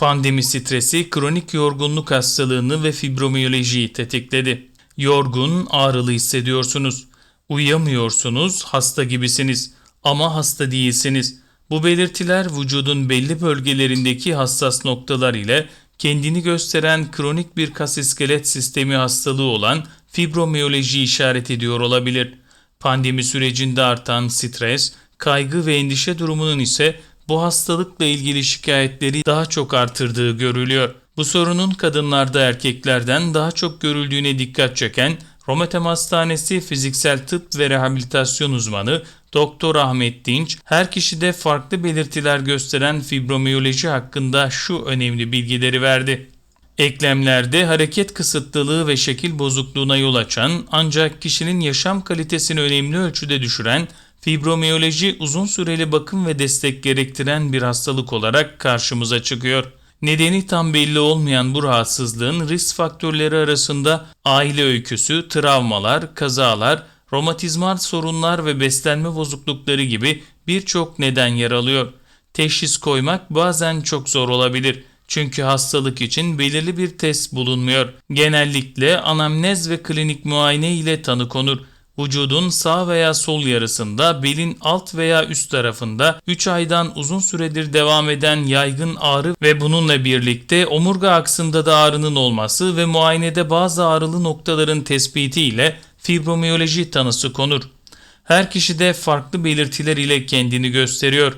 Pandemi stresi kronik yorgunluk hastalığını ve fibromiyolojiyi tetikledi. Yorgun, ağrılı hissediyorsunuz. Uyuyamıyorsunuz, hasta gibisiniz ama hasta değilsiniz. Bu belirtiler vücudun belli bölgelerindeki hassas noktalar ile kendini gösteren kronik bir kas iskelet sistemi hastalığı olan fibromiyoloji işaret ediyor olabilir. Pandemi sürecinde artan stres, kaygı ve endişe durumunun ise bu hastalıkla ilgili şikayetleri daha çok artırdığı görülüyor. Bu sorunun kadınlarda erkeklerden daha çok görüldüğüne dikkat çeken Rometem Hastanesi Fiziksel Tıp ve Rehabilitasyon Uzmanı Doktor Ahmet Dinç, her kişide farklı belirtiler gösteren fibromiyoloji hakkında şu önemli bilgileri verdi. Eklemlerde hareket kısıtlılığı ve şekil bozukluğuna yol açan ancak kişinin yaşam kalitesini önemli ölçüde düşüren fibromiyoloji uzun süreli bakım ve destek gerektiren bir hastalık olarak karşımıza çıkıyor. Nedeni tam belli olmayan bu rahatsızlığın risk faktörleri arasında aile öyküsü, travmalar, kazalar, romatizmal sorunlar ve beslenme bozuklukları gibi birçok neden yer alıyor. Teşhis koymak bazen çok zor olabilir. Çünkü hastalık için belirli bir test bulunmuyor. Genellikle anamnez ve klinik muayene ile tanı konur. Vücudun sağ veya sol yarısında, belin alt veya üst tarafında 3 aydan uzun süredir devam eden yaygın ağrı ve bununla birlikte omurga aksında da ağrının olması ve muayenede bazı ağrılı noktaların tespiti ile fibromiyoloji tanısı konur. Her kişide farklı belirtiler ile kendini gösteriyor.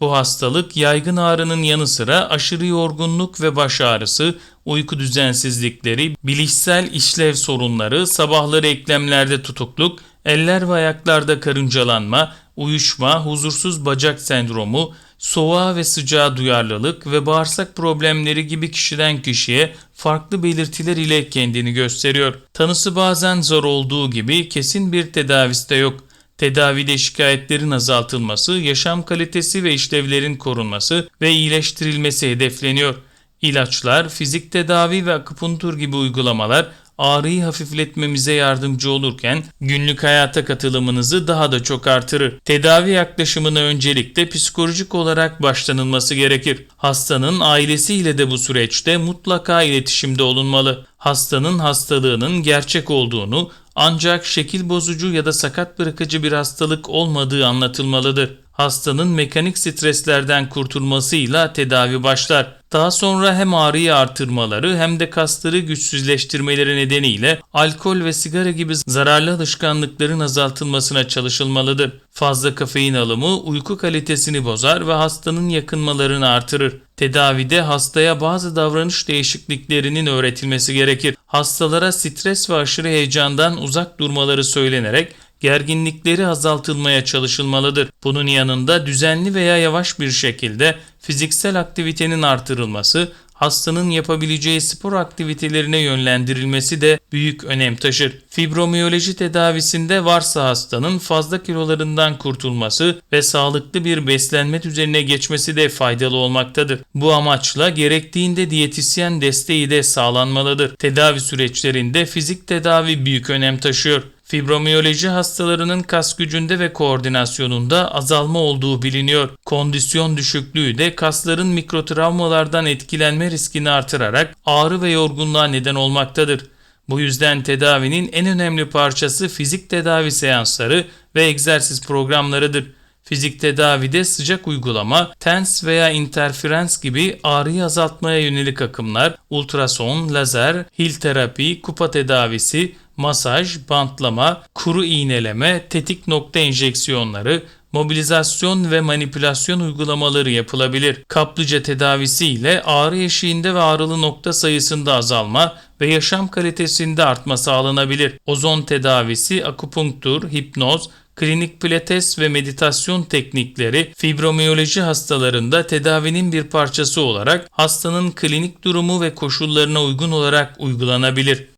Bu hastalık yaygın ağrının yanı sıra aşırı yorgunluk ve baş ağrısı, uyku düzensizlikleri, bilişsel işlev sorunları, sabahları eklemlerde tutukluk, eller ve ayaklarda karıncalanma, uyuşma, huzursuz bacak sendromu, soğuğa ve sıcağa duyarlılık ve bağırsak problemleri gibi kişiden kişiye farklı belirtiler ile kendini gösteriyor. Tanısı bazen zor olduğu gibi kesin bir tedavisi de yok. Tedavide şikayetlerin azaltılması, yaşam kalitesi ve işlevlerin korunması ve iyileştirilmesi hedefleniyor. İlaçlar, fizik tedavi ve akupunktur gibi uygulamalar ağrıyı hafifletmemize yardımcı olurken günlük hayata katılımınızı daha da çok artırır. Tedavi yaklaşımına öncelikle psikolojik olarak başlanılması gerekir. Hastanın ailesiyle de bu süreçte mutlaka iletişimde olunmalı. Hastanın hastalığının gerçek olduğunu ancak şekil bozucu ya da sakat bırakıcı bir hastalık olmadığı anlatılmalıdır. Hastanın mekanik streslerden kurtulmasıyla tedavi başlar. Daha sonra hem ağrıyı artırmaları hem de kasları güçsüzleştirmeleri nedeniyle alkol ve sigara gibi zararlı alışkanlıkların azaltılmasına çalışılmalıdır. Fazla kafein alımı uyku kalitesini bozar ve hastanın yakınmalarını artırır. Tedavide hastaya bazı davranış değişikliklerinin öğretilmesi gerekir. Hastalara stres ve aşırı heyecandan uzak durmaları söylenerek gerginlikleri azaltılmaya çalışılmalıdır. Bunun yanında düzenli veya yavaş bir şekilde fiziksel aktivitenin artırılması, hastanın yapabileceği spor aktivitelerine yönlendirilmesi de büyük önem taşır. Fibromiyoloji tedavisinde varsa hastanın fazla kilolarından kurtulması ve sağlıklı bir beslenme düzenine geçmesi de faydalı olmaktadır. Bu amaçla gerektiğinde diyetisyen desteği de sağlanmalıdır. Tedavi süreçlerinde fizik tedavi büyük önem taşıyor. Fibromiyoloji hastalarının kas gücünde ve koordinasyonunda azalma olduğu biliniyor. Kondisyon düşüklüğü de kasların mikrotravmalardan etkilenme riskini artırarak ağrı ve yorgunluğa neden olmaktadır. Bu yüzden tedavinin en önemli parçası fizik tedavi seansları ve egzersiz programlarıdır. Fizik tedavide sıcak uygulama, tens veya interferens gibi ağrıyı azaltmaya yönelik akımlar, ultrason, lazer, hil terapi, kupa tedavisi, masaj, bantlama, kuru iğneleme, tetik nokta enjeksiyonları, mobilizasyon ve manipülasyon uygulamaları yapılabilir. Kaplıca tedavisi ile ağrı eşiğinde ve ağrılı nokta sayısında azalma ve yaşam kalitesinde artma sağlanabilir. Ozon tedavisi, akupunktur, hipnoz, klinik pilates ve meditasyon teknikleri fibromiyoloji hastalarında tedavinin bir parçası olarak hastanın klinik durumu ve koşullarına uygun olarak uygulanabilir.